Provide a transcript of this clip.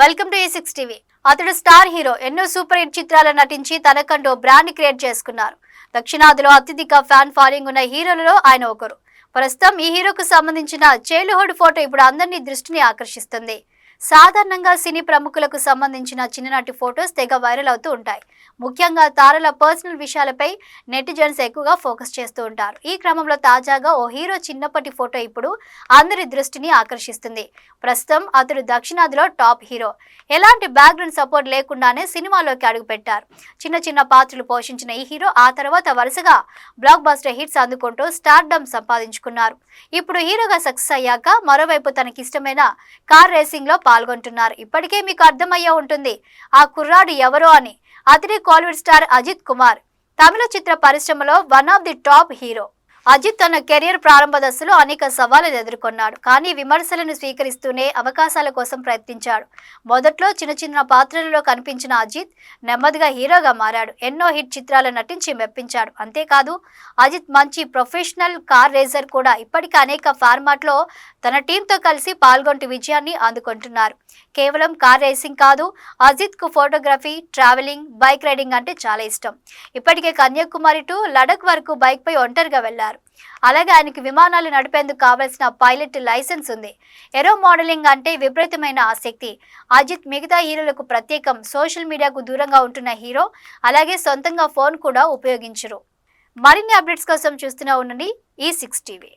Welcome to ఈ six TV అతడు star hero ఎన్నో సూపర్ హిట్ చిత్రాలు నటించి తనకంటూ బ్రాండ్ క్రియేట్ చేసుకున్నారు. దక్షిణాదిలో అత్యధిక ఫ్యాన్ ఫాలోయింగ్ ఉన్న హీరోలలో ఆయన ఒకరు. ప్రస్తుతం ఈ హీరోకు సంబంధించిన చైల్డ్హుడ్ ఫోటో ఇప్పుడు అందరినీ దృష్టిని ఆకర్షిస్తుంది. సాధారణంగా సినీ ప్రముఖులకు సంబంధించిన చిన్ననాటి ఫొటోస్ తెగ వైరల్ అవుతూ ఉంటాయి. ముఖ్యంగా తారల పర్సనల్ విషయాలపై నెటిజన్స్ ఎక్కువగా ఫోకస్ చేస్తూ ఉంటారు. ఈ క్రమంలో తాజాగా ఓ హీరో చిన్నప్పటి ఫోటో ఇప్పుడు అందరి దృష్టిని ఆకర్షిస్తుంది. ప్రస్తుతం అతడు దక్షిణాదిలో టాప్ హీరో. ఎలాంటి బ్యాక్గ్రౌండ్ సపోర్ట్ లేకుండానే సినిమాలోకి అడుగుపెట్టారు. చిన్న చిన్న పాత్రలు పోషించిన ఈ హీరో ఆ తర్వాత వరుసగా బ్లాక్ బస్టర్ హిట్స్ అందుకుంటూ స్టార్డమ్ సంపాదించుకున్నారు. ఇప్పుడు హీరోగా సక్సెస్ అయ్యాక మరోవైపు తనకిష్టమైన కార్ రేసింగ్లో పాల్గొంటున్నారు. ఇప్పటికే మీకు అర్థమయ్యే ఉంటుంది. ఆ కుర్రాడు ఎవరో అని. అతడి కాలీవుడ్ స్టార్ అజిత్ కుమార్. తమిళ చిత్ర పరిశ్రమలో one of the top hero. Ajith తన కెరియర్ ప్రారంభ దశలో అనేక సవాళ్ళను ఎదుర్కొన్నాడు. కానీ విమర్శలను స్వీకరిస్తూనే అవకాశాల కోసం ప్రయత్నించాడు. మొదట్లో చిన్న చిన్న పాత్రలలో కనిపించిన అజిత్ నెమ్మదిగా హీరోగా మారాడు. ఎన్నో హిట్ చిత్రాలు నటించి మెప్పించాడు. అంతేకాదు అజిత్ మంచి ప్రొఫెషనల్ కార్ రేసర్ కూడా. ఇప్పటికే అనేక ఫార్మాట్లో తన టీంతో కలిసి పాల్గొంటూ విజయాన్ని అందుకుంటున్నారు. కేవలం కార్ రేసింగ్ కాదు అజిత్కు ఫోటోగ్రఫీ ట్రావెలింగ్ బైక్ రైడింగ్ అంటే చాలా ఇష్టం. ఇప్పటికే కన్యాకుమారి టు లడక్ వరకు బైక్ పై ఒంటరిగా వెళ్ళారు అలాగే ఆయనకి విమానాలు నడిపేందుకు కావలసిన పైలట్ లైసెన్స్ ఉంది. ఎరో మోడలింగ్ అంటే విపరీతమైన ఆసక్తి. అజిత్ మిగతా హీరోలకు ప్రత్యేకం. సోషల్ మీడియాకు దూరంగా ఉంటున్న హీరో అలాగే సొంతంగా ఫోన్ కూడా ఉపయోగించరు. మరిన్ని అప్డేట్స్ కోసం చూస్తూనే ఉండండి. ఈ సిక్స్ టీవీ.